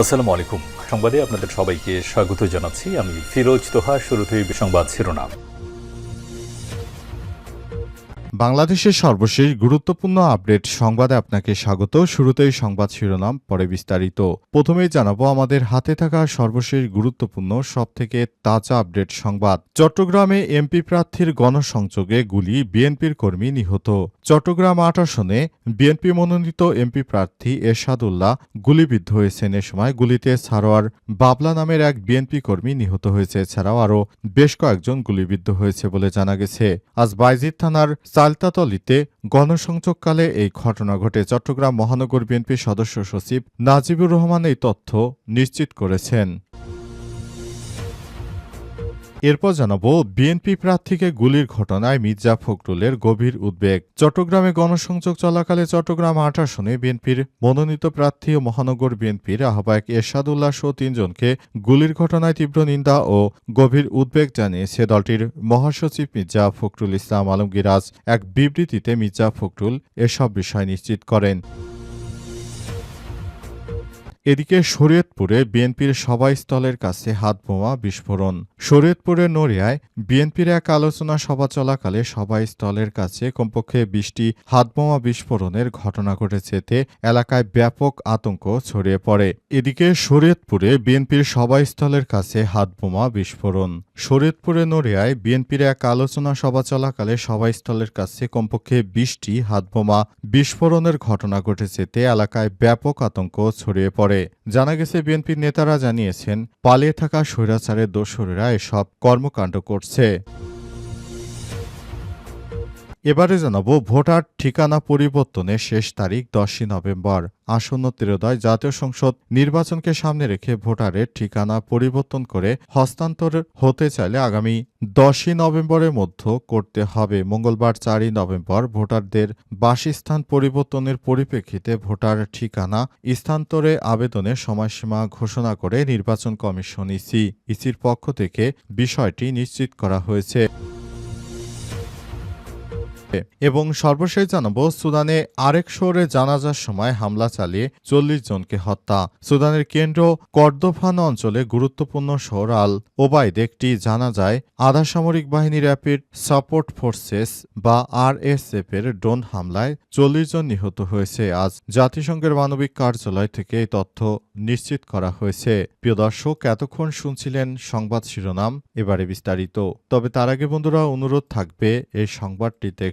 আসসালামু আলাইকুম সংবাদে আপনাদের সবাইকে স্বাগত জানাচ্ছি। আমি ফিরোজ তোহা, শুরুতেই সংবাদ শিরোনাম। বাংলাদেশের সর্বশেষ গুরুত্বপূর্ণ আপডেট সংবাদে আপনাকে স্বাগত। শুরুতেই সংবাদ শিরোনাম, পরে বিস্তারিত। প্রথমেই জানাব, আমাদের হাতে থাকা সর্বশেষ গুরুত্বপূর্ণ, সবথেকে তাজা আপডেট সংবাদ। চট্টগ্রামে এমপি প্রার্থীর গণসংযোগে গুলি, বিএনপির কর্মী নিহত। চট্টগ্রাম আট আসনে বিএনপি মনোনীত এমপি প্রার্থী এরশাদুল্লাহ গুলিবিদ্ধ হয়েছেন এ সময়। গুলিতে সারোয়ার বাবলা নামের এক বিএনপি কর্মী নিহত হয়েছে। এছাড়াও আরও বেশ কয়েকজন গুলিবিদ্ধ হয়েছে বলে জানা গেছে। আজ বাইজিদ থানার চালতাতলিতে গণসংযোগকালে এই ঘটনা ঘটে। চট্টগ্রাম মহানগর বিএনপির সদস্য সচিব নাজিবুর রহমান এই তথ্য নিশ্চিত করেছেন। এরপর জানাব, বিএনপি প্রার্থীকে গুলির ঘটনায় মির্জা ফখরুলের গভীর উদ্বেগ। চট্টগ্রামে গণসংযোগ চলাকালে চট্টগ্রাম আট আসনে বিএনপির মনোনীত প্রার্থী ও মহানগর বিএনপির আহ্বায়ক এরশাদুল্লাহ সহ তিনজনকে গুলির ঘটনায় তীব্র নিন্দা ও গভীর উদ্বেগ জানিয়েছে দলটির মহাসচিব মির্জা ফখরুল ইসলাম আলমগীর আজ এক বিবৃতিতে মির্জা ফখরুল এসব বিষয় নিশ্চিত করেন। এদিকে শরীয়তপুরে বিএনপির সভাস্থলের কাছে হাতবোমা বিস্ফোরণ। শরীয়তপুরের নড়িয়ায় বিএনপির এক আলোচনা সভা চলাকালে সভাস্থলের কাছে কমপক্ষে বিশটি হাতবোমা বিস্ফোরণের ঘটনা ঘটেছে এতে এলাকায় ব্যাপক আতঙ্ক ছড়িয়ে পড়ে। এদিকে শরীয়তপুরে বিএনপির সভাস্থলের কাছে হাতবোমা বিস্ফোরণ। শরীয়তপুরে নড়িয়ায় বিএনপির এক আলোচনা সভা চলাকালে সভাস্থলের কাছে কমপক্ষে বিশটি হাতবোমা বিস্ফোরণের ঘটনা ঘটেছে এতে এলাকায় ব্যাপক আতঙ্ক ছড়িয়ে পড়ে। জানা গেছে বিএনপির নেতারা জানিয়েছেন পালিয়ে থাকা স্বৈরাচারের দোসরেরা এসব কর্মকাণ্ড করছে। এবারে জানাব ভোটার ঠিকানা পরিবর্তনের শেষ তারিখ দশই নভেম্বর। আসন্ন ত্রয়োদয় জাতীয় সংসদ নির্বাচনকে সামনে রেখে ভোটারের ঠিকানা পরিবর্তন করে হস্তান্তর হতে চাইলে আগামী দশই নভেম্বরের মধ্যে করতে হবে। মঙ্গলবার চারই নভেম্বর ভোটারদের বাসস্থান পরিবর্তনের পরিপ্রেক্ষিতে ভোটার ঠিকানা স্থানান্তরে আবেদনের সময়সীমা ঘোষণা করে নির্বাচন কমিশন ইসি, ইসির পক্ষ থেকে বিষয়টি নিশ্চিত করা হয়েছে। এবং সর্বশেষ জানাব, সুদানে আরেক শহরে জানাজার সময় হামলা চালিয়ে চল্লিশ জনকে হত্যা। সুদানের কেন্দ্র কর্দোফান অঞ্চলে গুরুত্বপূর্ণ শহর আল ওবাইদ একটি জানাজায় আধা সামরিক বাহিনী র্যাপিড সাপোর্ট ফোর্সেস বা আরএসএফ এর ড্রোন হামলায় চল্লিশ জন নিহত হয়েছে। আজ জাতিসংঘের মানবিক কার্যালয় থেকে এই তথ্য নিশ্চিত করা হয়েছে। প্রিয় দর্শক, এতক্ষণ শুনছিলেন সংবাদ শিরোনাম, এবারে বিস্তারিত। তবে তার আগে বন্ধুরা, অনুরোধ থাকবে, এই সংবাদটিতে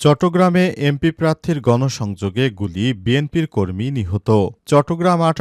চট্টগ্রামে এমপি প্রার্থীর গণসংযোগে গুলি বিএনপির কর্মী নিহত। চট্টগ্রাম আট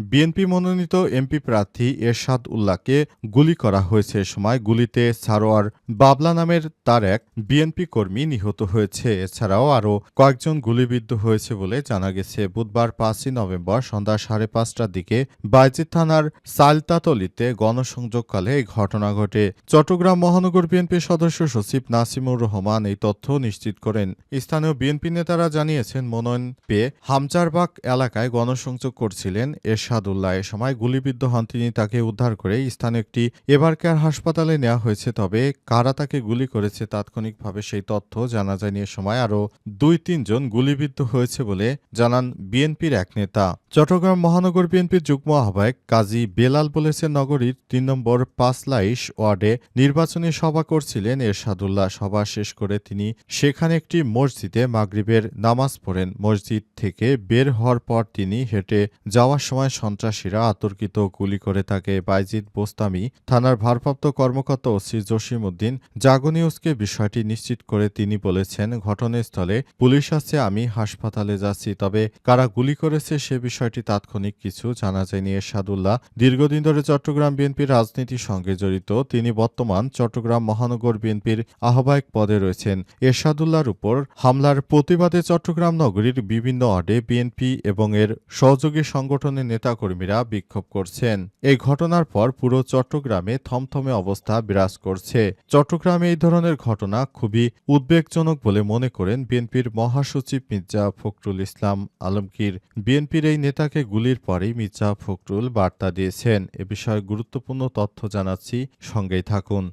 বিএনপি মনোনীত এমপি প্রার্থী এরশাদ উল্লাহকে গুলি করা হয়েছে সময় গুলিতে সারোয়ার বাবলা নামের তার এক বিএনপি কর্মী নিহত হয়েছে। এছাড়াও আরও কয়েকজন গুলিবিদ্ধ হয়েছে বলে জানা গেছে। বুধবার পাঁচই নভেম্বর সন্ধ্যা সাড়ে পাঁচটার দিকে বাইজিদ থানার সালতাতলিতে গণসংযোগকালে এই ঘটনা ঘটে। চট্টগ্রাম মহানগর বিএনপির সদস্য সচিব নাসিমুর রহমান এই তথ্য নিশ্চিত করেন। স্থানীয় বিএনপি নেতারা জানিয়েছেন, মনোনয়ন পেয়ে হামচারবাগ এলাকায় গণসংযোগ করছিলেন এরশাদুল্লাহ। এ সময় গুলিবিদ্ধ হন তিনি, তাকে উদ্ধার করে স্থানীয় একটি এবারকার হাসপাতালে নেওয়া হয়েছে। তবে কারা তাকে গুলি করেছে তাৎক্ষণিকভাবে সেই তথ্য জানা যায়নি। এ সময় আরও দুই তিনজন গুলিবিদ্ধ হয়েছে বলে জানান বিএনপির এক নেতা। চট্টগ্রাম মহানগর বিএনপির যুগ্ম আহ্বায়ক কাজী বেলাল বলেছেন, নগরীর তিন নম্বর পাঁচলাইশ ওয়ার্ডে নির্বাচনী সভা করছিলেন এরশাদুল্লাহ। সভা শেষ করে তিনি সেখানে একটি মসজিদে মাগরিবের নামাজ পড়েন। মসজিদ থেকে বের হওয়ার পর তিনি হেঁটে যাওয়ার সময় সন্ত্রাসীরা আতর্কিত গুলি করে তাকে বাইজিদ বোস্তামি থানার ভারপ্রাপ্ত কর্মকর্তা ওসি জসিম উদ্দিন জাগো নিউজকে বিষয়টি নিশ্চিত করে তিনি বলেছেন, ঘটনাস্থলে পুলিশ আছে, আমি হাসপাতালে যাচ্ছি, তবে কারা গুলি করেছে সে বিষয়ে বিষয়টি তাৎক্ষণিক কিছু জানা যায়নি এরশাদুল্লাহ দীর্ঘদিন ধরে চট্টগ্রাম বিএনপির রাজনীতির সঙ্গে জড়িত, তিনি বর্তমান চট্টগ্রাম মহানগর বিএনপির আহ্বায়ক পদে রয়েছেন। এরশাদুল্লাহর উপর হামলার প্রতিবাদে চট্টগ্রাম নগরীর বিভিন্ন ওয়ার্ডে বিএনপি এবং এর সহযোগী সংগঠনের নেতাকর্মীরা বিক্ষোভ করছেন। এই ঘটনার পর পুরো চট্টগ্রামে থমথমে অবস্থা বিরাজ করছে। চট্টগ্রামে এই ধরনের ঘটনা খুবই উদ্বেগজনক বলে মনে করেন বিএনপির মহাসচিব মির্জা ফখরুল ইসলাম আলমগীর। বিএনপির এই নেতাকে গুলির পরেই মির্জা ফখরুল বার্তা দিয়েছেন। এ বিষয়ে গুরুত্বপূর্ণ তথ্য জানাচ্ছি। সঙ্গেই থাকুন।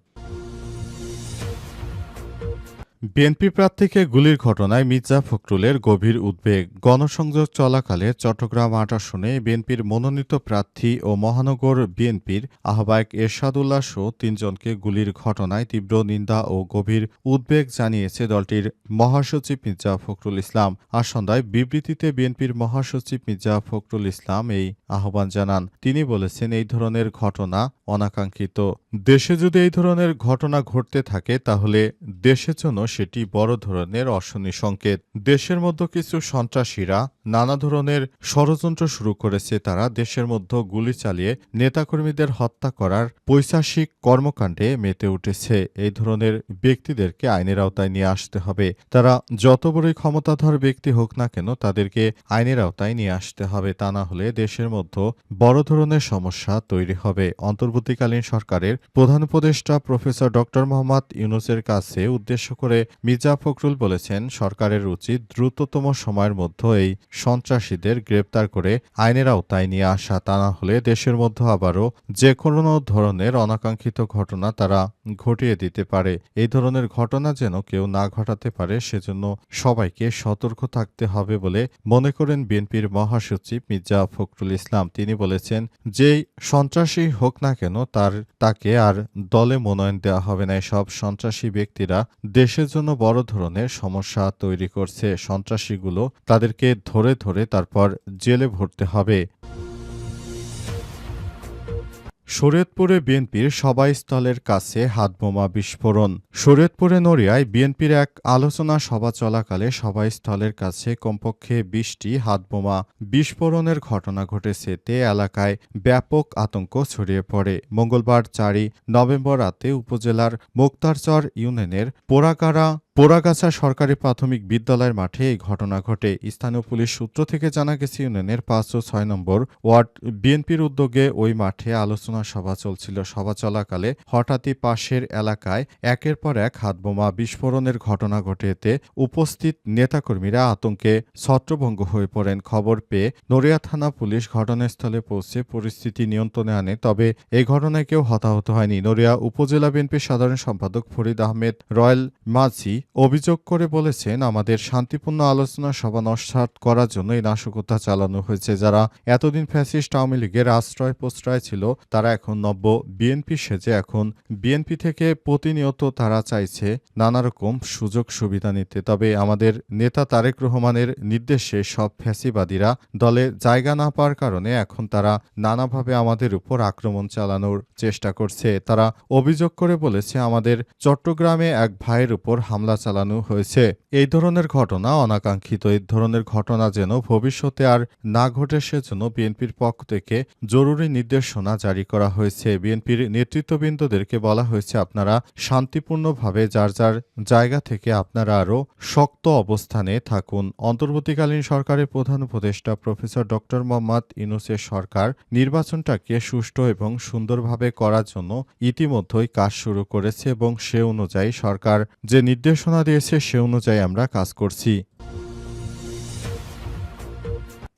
বিএনপি প্রার্থীকে গুলির ঘটনায় মির্জা ফখরুলের গভীর উদ্বেগ। গণসংযোগ চলাকালে চট্টগ্রাম আট আসনে বিএনপির মনোনীত প্রার্থী ও মহানগর বিএনপির আহ্বায়ক এরশাদুল্লাহ সহ তিনজনকে গুলির ঘটনায় তীব্র নিন্দা ও গভীর উদ্বেগ জানিয়েছে দলটির মহাসচিব মির্জা ফখরুল ইসলাম। আজ সন্ধ্যায় বিবৃতিতে বিএনপির মহাসচিব মির্জা ফখরুল ইসলাম এই আহ্বান জানান। তিনি বলেছেন, এই ধরনের ঘটনা অনাকাঙ্ক্ষিত। দেশে যদি এই ধরনের ঘটনা ঘটতে থাকে, তাহলে দেশের জন্য সেটি বড় ধরনের অশনি সংকেত। দেশের মধ্যে কিছু সন্ত্রাসীরা নানা ধরনের ষড়যন্ত্র শুরু করেছে। তারা দেশের মধ্যে গুলি চালিয়ে নেতাকর্মীদের হত্যা করার পৈশাসিক কর্মকাণ্ডে মেতে উঠেছে। এই ধরনের ব্যক্তিদেরকে আইনের আওতায় নিয়ে আসতে হবে। তারা যত বড়ই ক্ষমতাধর ব্যক্তি হোক না কেন, তাদেরকে আইনের আওতায় নিয়ে আসতে হবে। তা না হলে দেশের মধ্যে বড় ধরনের সমস্যা তৈরি হবে। অন্তর্বর্তীকালীন সরকারের প্রধান উপদেষ্টা প্রফেসর ডক্টর মোহাম্মদ ইউনুসের কাছে উদ্দেশ্য করে মির্জা ফখরুল বলেছেন, সরকারের উচিত দ্রুততম সময়ের মধ্যে এই সন্ত্রাসীদের গ্রেপ্তার করে আইনের আওতায় নিয়ে আসা, তা না হলে দেশের মধ্যে আবারও যে কোনো ধরনের অনাকাঙ্ক্ষিত ঘটনা তারা ঘটিয়ে দিতে পারে। এই ধরনের ঘটনা যেন কেউ না ঘটাতে পারে, সেজন্য সবাইকে সতর্ক থাকতে হবে বলে মনে করেন বিএনপির মহাসচিব মির্জা ফখরুল ইসলাম। তিনি বলেছেন, যেই সন্ত্রাসী হোক না তার, তাকে আর দলে মনোনয়ন দেওয়া হবে না সব সন্ত্রাসী ব্যক্তিরা। দেশের জন্য বড় ধরনের সমস্যা তৈরি করছে সন্ত্রাসীগুলো। তাদেরকে ধরে ধরে তারপর জেলে ভরতে হবে। শরীয়তপুরে বিএনপির সভাস্থলের কাছে হাতবোমা বিস্ফোরণ। শরীয়তপুরে নড়িয়ায় বিএনপির এক আলোচনা সভা চলাকালে সভাস্থলের কাছে কমপক্ষে বিশটি হাতবোমা বিস্ফোরণের ঘটনা ঘটেছে। তে এলাকায় ব্যাপক আতঙ্ক ছড়িয়ে পড়ে। মঙ্গলবার চারই নভেম্বর রাতে উপজেলার মোক্তারচর ইউনিয়নের পোড়াকাড়া পোড়াগাছা সরকারি প্রাথমিক বিদ্যালয়ের মাঠে এই ঘটনা ঘটে। স্থানীয় পুলিশ সূত্র থেকে জানা গেছে, ইউনিয়নের পাঁচ ও ছয় নম্বর ওয়ার্ড বিএনপির উদ্যোগে ওই মাঠে আলোচনা সভা চলছিল। সভা চলাকালে হঠাৎই পাশের এলাকায় একের পর এক হাতবোমা বিস্ফোরণের ঘটনা ঘটে। এতে উপস্থিত নেতাকর্মীরা আতঙ্কে ছত্রভঙ্গ হয়ে পড়েন। খবর পেয়ে নড়িয়া থানা পুলিশ ঘটনাস্থলে পৌঁছে পরিস্থিতি নিয়ন্ত্রণে আনে, তবে এই ঘটনায় কেউ হতাহত হয়নি। নড়িয়া উপজেলা বিএনপির সাধারণ সম্পাদক ফরিদ আহমেদ, রয়্যাল মাঝি অভিযোগ করে বলেছেন, আমাদের শান্তিপূর্ণ আলোচনা সভা নস্বাত করার জন্য এই নাশকতা চালানো হয়েছে। যারা এতদিন ফ্যাসিস্ট আওয়ামী লীগের আশ্রয় প্রশ্রয় ছিল, তারা এখন নব্য বিএনপি সেজে, এখন বিএনপি থেকে প্রতিনিয়ত তারা চাইছে নানা রকম সুযোগ সুবিধা নিতে। তবে আমাদের নেতা তারেক রহমানের নির্দেশে সব ফ্যাসিবাদীরা দলে জায়গা না পাওয়ার কারণে এখন তারা নানাভাবে আমাদের উপর আক্রমণ চালানোর চেষ্টা করছে। তারা অভিযোগ করে বলেছে, আমাদের চট্টগ্রামে এক ভাইয়ের উপর হামলা চালানো হয়েছে। এই ধরনের ঘটনা অনাকাঙ্ক্ষিত। এই ধরনের ঘটনা যেন ভবিষ্যতে আর না ঘটে, সেজন্য বিএনপির পক্ষ থেকে জরুরি নির্দেশনা জারি করা হয়েছে। বিএনপির নেতৃত্ববৃন্দদেরকে বলা হয়েছে, আপনারা শান্তিপূর্ণভাবে যার যার জায়গা থেকে আপনারা আরও শক্ত অবস্থানে থাকুন। অন্তর্বর্তীকালীন সরকারের প্রধান উপদেষ্টা প্রফেসর ডক্টর মোহাম্মদ ইনুসের সরকার নির্বাচনটাকে সুষ্ঠু এবং সুন্দরভাবে করার জন্য ইতিমধ্যেই কাজ শুরু করেছে এবং সে অনুযায়ী সরকার যে নির্দেশনা দিয়েছে সে অনুযায়ী আমরা কাজ করছি।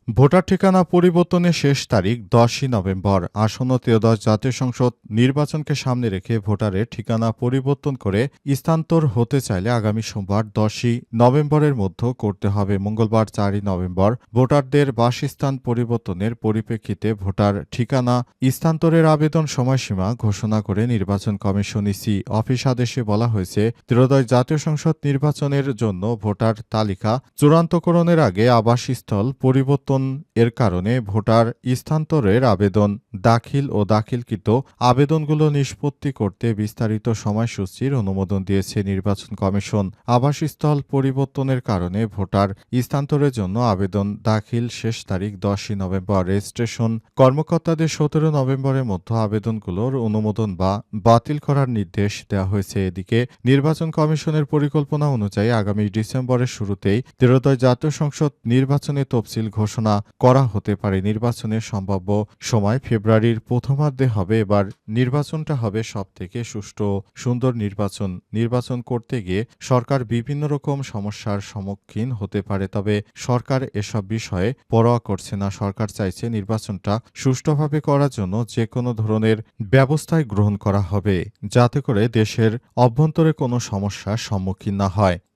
ভোটার ঠিকানা পরিবর্তনের শেষ তারিখ দশই নভেম্বর। আসন্ন ত্রয়োদশ জাতীয় সংসদ নির্বাচনকে সামনে রেখে ভোটারের ঠিকানা পরিবর্তন করে স্থানান্তর হতে চাইলে আগামী সোমবার দশই নভেম্বরের মধ্যে করতে হবে। মঙ্গলবার চারই নভেম্বর ভোটারদের বাসস্থান পরিবর্তনের পরিপ্রেক্ষিতে ভোটার ঠিকানা স্থানান্তরের আবেদন সময়সীমা ঘোষণা করে নির্বাচন কমিশন ইসি অফিস আদেশে বলা হয়েছে, ত্রয়োদশ জাতীয় সংসদ নির্বাচনের জন্য ভোটার তালিকা চূড়ান্তকরণের আগে আবাসস্থল পরিবর্তন এর কারণে ভোটার স্থানান্তরের আবেদন দাখিল ও দাখিলকৃত আবেদনগুলো নিষ্পত্তি করতে বিস্তারিত সময়সূচির অনুমোদন দিয়েছে নির্বাচন কমিশন। আবাসস্থল পরিবর্তনের কারণে ভোটার স্থানান্তরের জন্য আবেদন দাখিল শেষ তারিখ দশই নভেম্বর। রেজিস্ট্রেশন কর্মকর্তাদের সতেরো নভেম্বরের মধ্যে আবেদনগুলোর অনুমোদন বা বাতিল করার নির্দেশ দেওয়া হয়েছে। এদিকে নির্বাচন কমিশনের পরিকল্পনা অনুযায়ী আগামী ডিসেম্বরের শুরুতেই তেরোদয় জাতীয় সংসদ নির্বাচনের তফসিল ঘোষণা করা হতে পারে। নির্বাচনের সম্ভাব্য সময় ফেব্রুয়ারির প্রথমার্ধে হবে। এবার নির্বাচনটা হবে সব থেকে সুষ্ঠু, সুন্দর নির্বাচন। নির্বাচন করতে গিয়ে সরকার বিভিন্ন রকম সমস্যার সম্মুখীন হতে পারে। তবে সরকার এসব বিষয়ে পরোয়া করছে না। সরকার চাইছে নির্বাচনটা সুষ্ঠুভাবে করার জন্য যে কোনো ধরনের ব্যবস্থায় গ্রহণ করা হবে, যাতে করে দেশের অভ্যন্তরে কোনো সমস্যার সম্মুখীন না হয়।